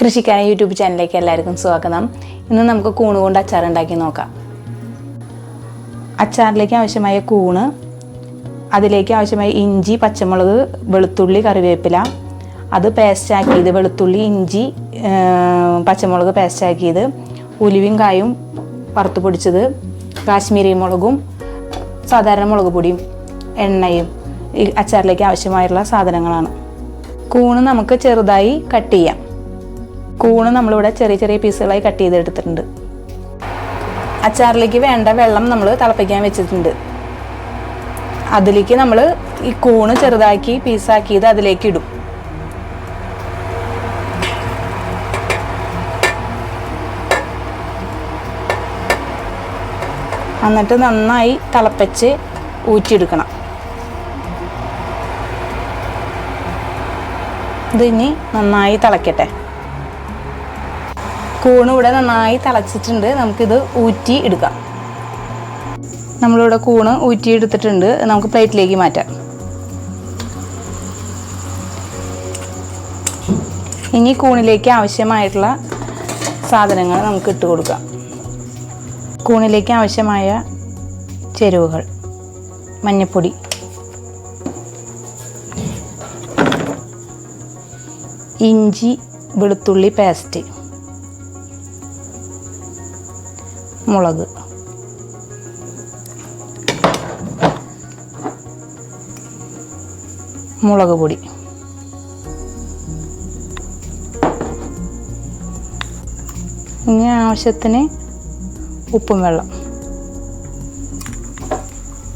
കൃഷിക്കാരൻ യൂട്യൂബ് ചാനലിലേക്ക് എല്ലാവർക്കും സ്വാഗതം. ഇന്ന് നമുക്ക് കൂണ് കൊണ്ട് അച്ചാർ ഉണ്ടാക്കി നോക്കാം. അച്ചാറിലേക്ക് ആവശ്യമായ കൂണ് അതിലേക്ക് ആവശ്യമായ ഇഞ്ചി പച്ചമുളക് വെളുത്തുള്ളി കറിവേപ്പില അത് പേസ്റ്റ് ആക്കിയത് വെളുത്തുള്ളി ഇഞ്ചി പച്ചമുളക് പേസ്റ്റ് ആക്കിയത് ഉലുവയും കായും വറുത്ത് പൊടിച്ചത് കാശ്മീരി മുളകും സാധാരണ മുളക് പൊടിയും എണ്ണയും ഈ അച്ചാറിലേക്ക് ആവശ്യമായിട്ടുള്ള സാധനങ്ങളാണ്. കൂണ് നമുക്ക് ചെറുതായി കട്ട് ചെയ്യാം. കൂണ് നമ്മളിവിടെ ചെറിയ ചെറിയ പീസുകളായി കട്ട് ചെയ്തെടുത്തിട്ടുണ്ട്. അച്ചാറിലേക്ക് വേണ്ട വെള്ളം നമ്മൾ തിളപ്പിക്കാൻ വെച്ചിട്ടുണ്ട്. അതിലേക്ക് നമ്മൾ ഈ കൂണ് ചെറുതാക്കി പീസാക്കിയത് അതിലേക്ക് ഇടും. എന്നിട്ട് നന്നായി തിളപ്പിച്ച് ഊറ്റിയെടുക്കണം. ഇതിനി നന്നായി തിളക്കട്ടെ. കൂണ് ഇവിടെ നന്നായി തിളച്ചിട്ടുണ്ട്. നമുക്കിത് ഊറ്റി എടുക്കാം. നമ്മളിവിടെ കൂണ് ഊറ്റി എടുത്തിട്ടുണ്ട്. നമുക്ക് പ്ലേറ്റിലേക്ക് മാറ്റാം. ഇനി കൂണിലേക്ക് ആവശ്യമായിട്ടുള്ള സാധനങ്ങൾ നമുക്ക് ഇട്ട് കൊടുക്കാം. കൂണിലേക്ക് ആവശ്യമായ ചേരുവകൾ മഞ്ഞൾപ്പൊടി ഇഞ്ചി വെളുത്തുള്ളി പേസ്റ്റ്. മുളക്. മുളക് പൊടി. ഇനി ആവശ്യത്തിന് ഉപ്പും വെള്ളം.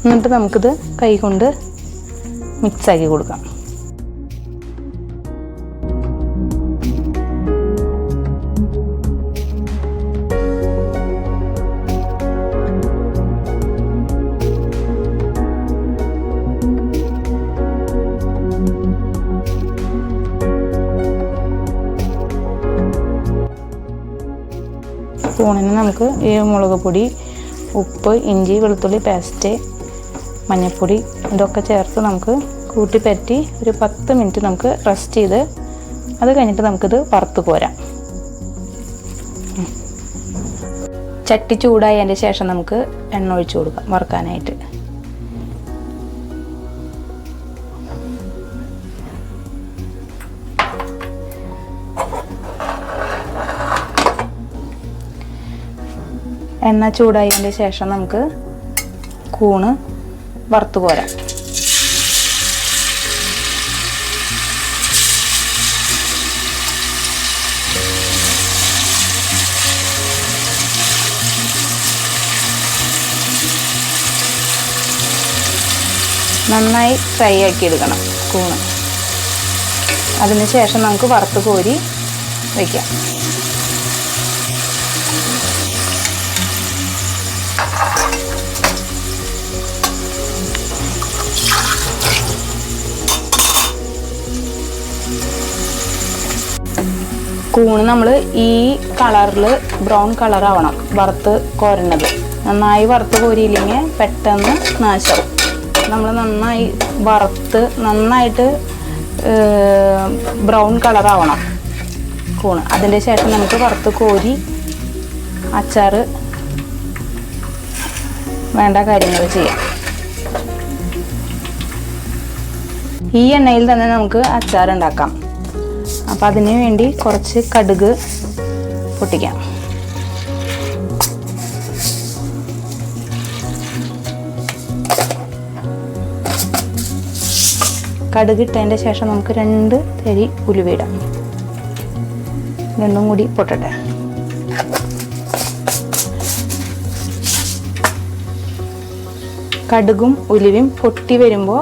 എന്നിട്ട് നമുക്കിത് കൈ കൊണ്ട് മിക്സാക്കി കൊടുക്കാം. സ്പൂണിന് നമുക്ക് ഈ മുളക് പൊടി ഉപ്പ് ഇഞ്ചി വെളുത്തുള്ളി പേസ്റ്റ് മഞ്ഞൾപ്പൊടി ഇതൊക്കെ ചേർത്ത് നമുക്ക് കൂട്ടി പറ്റി ഒരു പത്ത് മിനിറ്റ് നമുക്ക് റെസ്റ്റ് ചെയ്ത് അത് കഴിഞ്ഞിട്ട് നമുക്കിത് വറുത്ത് ഉം. ചട്ടി ചൂടായതിന്റെ ശേഷം നമുക്ക് എണ്ണ ഒഴിച്ചു കൊടുക്കാം വറുക്കാനായിട്ട് എണ്ണ ചൂടായതിന്റെ ശേഷം നമുക്ക് കൂണ് വറുത്ത് പോരാം നന്നായി ഫ്രൈ ആക്കി എടുക്കണം കൂണ്. അതിന് ശേഷം നമുക്ക് വറുത്ത് കോരി വയ്ക്കാം കൂണ് നമ്മൾ ഈ കളറിൽ ബ്രൗൺ കളറാവണം വറുത്ത് കോരണത് നന്നായി വറുത്ത് കോരിയില്ലെങ്കിൽ പെട്ടെന്ന് നാശം നമ്മൾ നന്നായി വറുത്ത് നന്നായിട്ട് ബ്രൗൺ കളറാവണം കൂണ്. അതിന്റെ ശേഷം നമുക്ക് വറുത്ത് കോരി അച്ചാർ വേണ്ട കാര്യങ്ങൾ ചെയ്യാം. ഈ എണ്ണയിൽ തന്നെ നമുക്ക് അച്ചാർ ഉണ്ടാക്കാം അപ്പം അതിന് വേണ്ടി കുറച്ച് കടുക് പൊട്ടിക്കാം. കടുക് ഇട്ടതിന്റെ ശേഷം നമുക്ക് രണ്ട് തരി ഉലുവയിടാം രണ്ടും കൂടി പൊട്ടട്ടെ. കടുകും ഉലുവയും പൊട്ടി വരുമ്പോൾ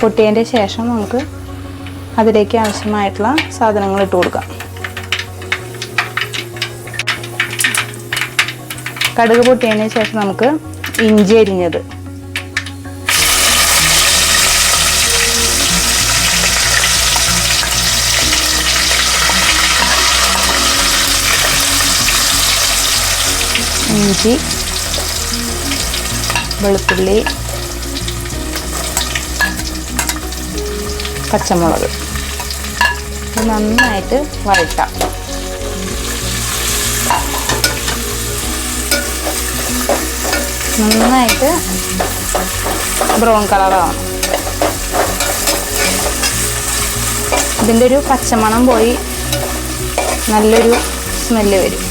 പൊട്ടിയതിന്റെ ശേഷം നമുക്ക് അതിലേക്ക് ആവശ്യമായിട്ടുള്ള സാധനങ്ങൾ ഇട്ട് കൊടുക്കാം. കടുക് പൊട്ടിയതിന് ശേഷം നമുക്ക് ഇഞ്ചി അരിഞ്ഞത്. ഇഞ്ചി വെളുത്തുള്ളി പച്ചമുളക്. നന്നായിട്ട് വഴറ്റാം. നന്നായിട്ട് ബ്രൗൺ കളറാവണം. ഇതിന്റെ ഒരു പച്ചമണം പോയി നല്ലൊരു സ്മെല്ല് വരും.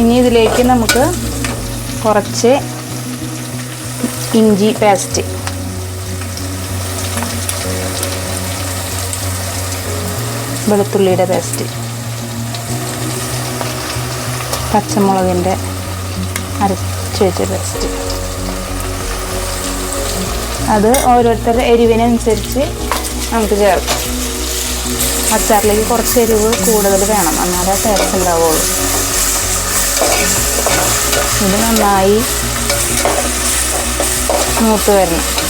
ഇനി ഇതിലേക്ക് നമുക്ക് കുറച്ച് ഇഞ്ചി പേസ്റ്റ്. വെളുത്തുള്ളിയുടെ പേസ്റ്റ്. പച്ചമുളകിന്റെ അരച്ച് വെച്ച പേസ്റ്റ്. അത് ഓരോരുത്തരുടെ എരിവിനനുസരിച്ച് നമുക്ക് ചേർക്കാം. അച്ചാറിലേക്ക് കുറച്ച് എരിവ് കൂടുതൽ വേണം. എന്നാലേ ടേസ്റ്റ് ഉണ്ടാവുള്ളൂ. ഇത് നന്നായി മൂത്ത് വരണം.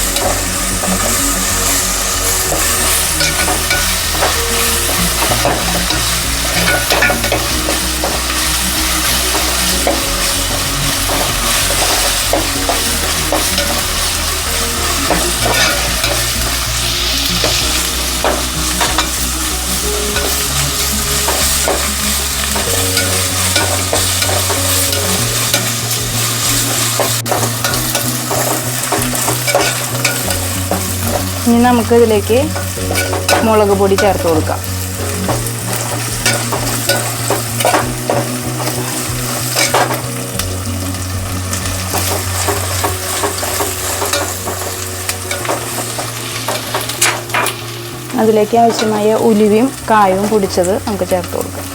ഇനി നമുക്ക് ഇതിലേക്ക് മുളക് പൊടി ചേർത്ത് കൊടുക്കാം. അതിലേക്ക് ആവശ്യമായ ഉലുവയും കായവും പൊടിച്ചത് നമുക്ക് ചേർത്ത് കൊടുക്കാം.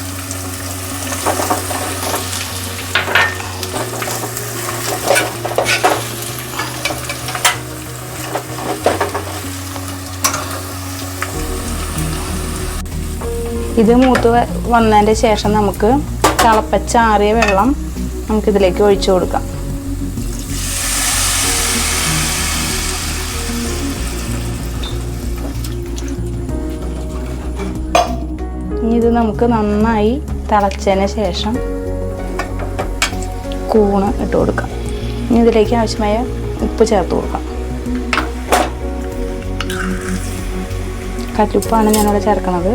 ഇത് മൂത്ത് വന്നതിന്റെ ശേഷം നമുക്ക് തിളപ്പച്ചാറിയ വെള്ളം നമുക്കിതിലേക്ക് ഒഴിച്ചു കൊടുക്കാം. ഇനി ഇത് നമുക്ക് നന്നായി തിളച്ചതിന് ശേഷം കൂണ് ഇട്ട് കൊടുക്കാം. ഇനി ഇതിലേക്ക് ആവശ്യമായ ഉപ്പ് ചേർത്ത് കൊടുക്കാം. കല്ലുപ്പാണ് ഞാനിവിടെ ചേർക്കുന്നത്.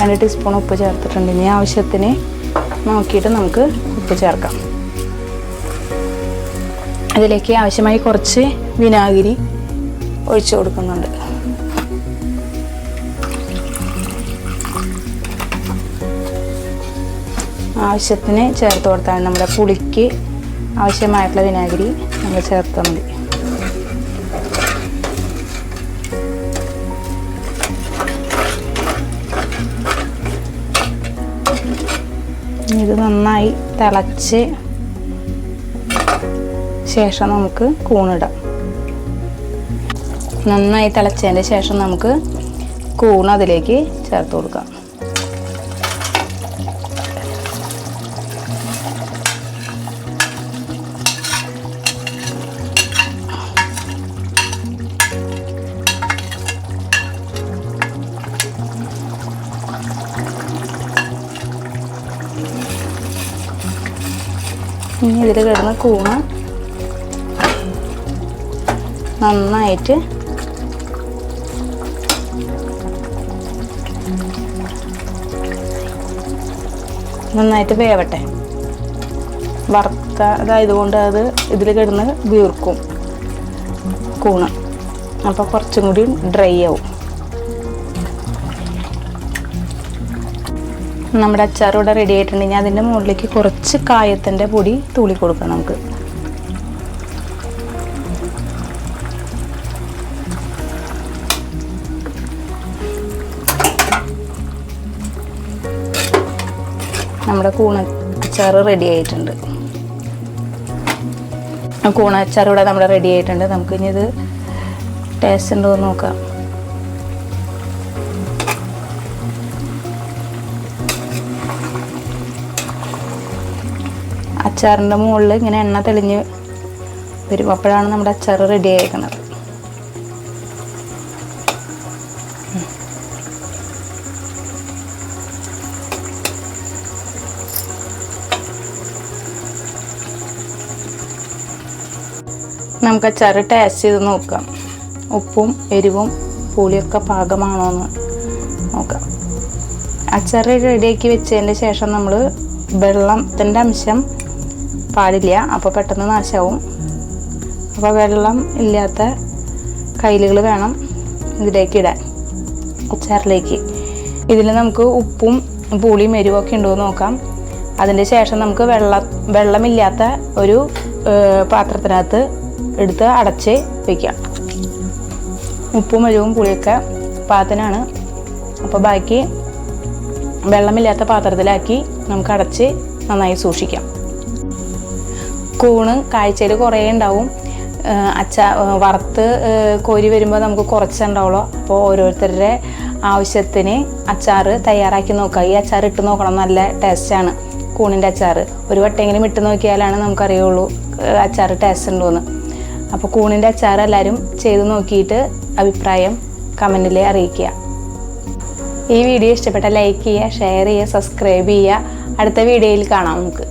രണ്ട് ടീസ്പൂൺ ഉപ്പ് ചേർത്തിട്ടുണ്ട്. ഇനി ആവശ്യത്തിന് നോക്കിയിട്ട് നമുക്ക് ഉപ്പ് ചേർക്കാം. അതിലേക്ക് ആവശ്യമായി കുറച്ച് വിനാഗിരി ഒഴിച്ചു കൊടുക്കുന്നുണ്ട്. ആവശ്യത്തിന് ചേർത്ത് കൊടുത്താൽ നമ്മുടെ പുളിക്ക് ആവശ്യമായിട്ടുള്ള വിനാഗിരി നമ്മൾ ചേർത്താൽ മതി. ഇത് നന്നായി തിളച്ച് ശേഷം നമുക്ക് കൂണിടാം. നന്നായി തിളച്ചതിന്റെ ശേഷം നമുക്ക് കൂൺ അതിലേക്ക് ചേർത്ത് കൊടുക്കാം. ഇനി ഇതിൽ കിടന്ന് കൂണ് നന്നായിട്ട്. നന്നായിട്ട് വേവട്ടെ. വറുത്ത അതായതുകൊണ്ട് അത് ഇതിൽ കിടന്ന് വീർക്കും. കൂണ് അപ്പോൾ കുറച്ചും കൂടി ഡ്രൈ ആവും. നമ്മുടെ അച്ചാർ റെഡി ആയിട്ടുണ്ടെങ്കിൽ അതിന്റെ മുകളിലേക്ക് കുറച്ച് കായത്തിന്റെ പൊടി തൂളി കൊടുക്കണം നമുക്ക്. നമ്മുടെ കൂണ അച്ചാർ റെഡി ആയിട്ടുണ്ട്. കൂണ അച്ചാർ നമ്മുടെ റെഡി ആയിട്ടുണ്ട്. നമുക്ക് ഇനി ഇത് ടേസ്റ്റ് ഉണ്ടോ എന്ന് നോക്കാം. അച്ചാറിന്റെ മുകളിൽ ഇങ്ങനെ എണ്ണ തെളിഞ്ഞ് വരും. അപ്പോഴാണ് നമ്മുടെ അച്ചാർ റെഡി ആയിരിക്കുന്നത് നമുക്ക് അച്ചാർ ടേസ്റ്റ് ചെയ്ത് നോക്കാം. ഉപ്പും എരിവും പുളിയൊക്കെ പാകമാണോ എന്ന് നോക്കാം അച്ചാർ റെഡിയാക്കി വെച്ചതിന്റെ ശേഷം നമ്മൾ വെള്ളത്തിന്റെ അംശം പാടില്ല. അപ്പോൾ പെട്ടെന്ന് നാശാവും. അപ്പോൾ വെള്ളം ഇല്ലാത്ത കയ്യിലുകൾ വേണം ഇതിലേക്ക് ഇടാൻ. അച്ചാറിലേക്ക്. ഇതിൽ നമുക്ക് ഉപ്പും പുളിയും ഒക്കെ ഉണ്ടോ എന്ന് നോക്കാം. അതിന് ശേഷം നമുക്ക് വെള്ള വെള്ളമില്ലാത്ത ഒരു പാത്രത്തിനകത്ത് എടുത്ത് അടച്ച് വയ്ക്കാം ഉപ്പും എരിവും പുളിയൊക്കെ പാകത്തിനാണ്. അപ്പോൾ ബാക്കി വെള്ളമില്ലാത്ത പാത്രത്തിലാക്കി നമുക്ക് അടച്ച് നന്നായി സൂക്ഷിക്കാം. കൂണ് കാഴ്ചയിൽ കുറേ ഉണ്ടാവും. അച്ച വറുത്ത് കോരി വരുമ്പോൾ നമുക്ക് കുറച്ചുണ്ടാവുള്ളൂ. അപ്പോൾ ഓരോരുത്തരുടെ ആവശ്യത്തിന് അച്ചാർ തയ്യാറാക്കി നോക്കുക. ഈ അച്ചാർ ഇട്ട് നോക്കണം. നല്ല ടേസ്റ്റാണ് കൂണിന്റെ അച്ചാർ ഒരു വട്ടെങ്കിലും ഇട്ട് നോക്കിയാലാണ് നമുക്കറിയുള്ളൂ അച്ചാർ ടേസ്റ്റ് ഉണ്ടോയെന്ന് അപ്പോൾ കൂണിന്റെ അച്ചാർ എല്ലാവരും ചെയ്ത് നോക്കിയിട്ട് അഭിപ്രായം കമന്റിൽ അറിയിക്കുക. ഈ വീഡിയോ ഇഷ്ടപ്പെട്ട ലൈക്ക് ചെയ്യുക ഷെയർ ചെയ്യുക സബ്സ്ക്രൈബ് ചെയ്യുക. അടുത്ത വീഡിയോയിൽ കാണാം നമുക്ക്.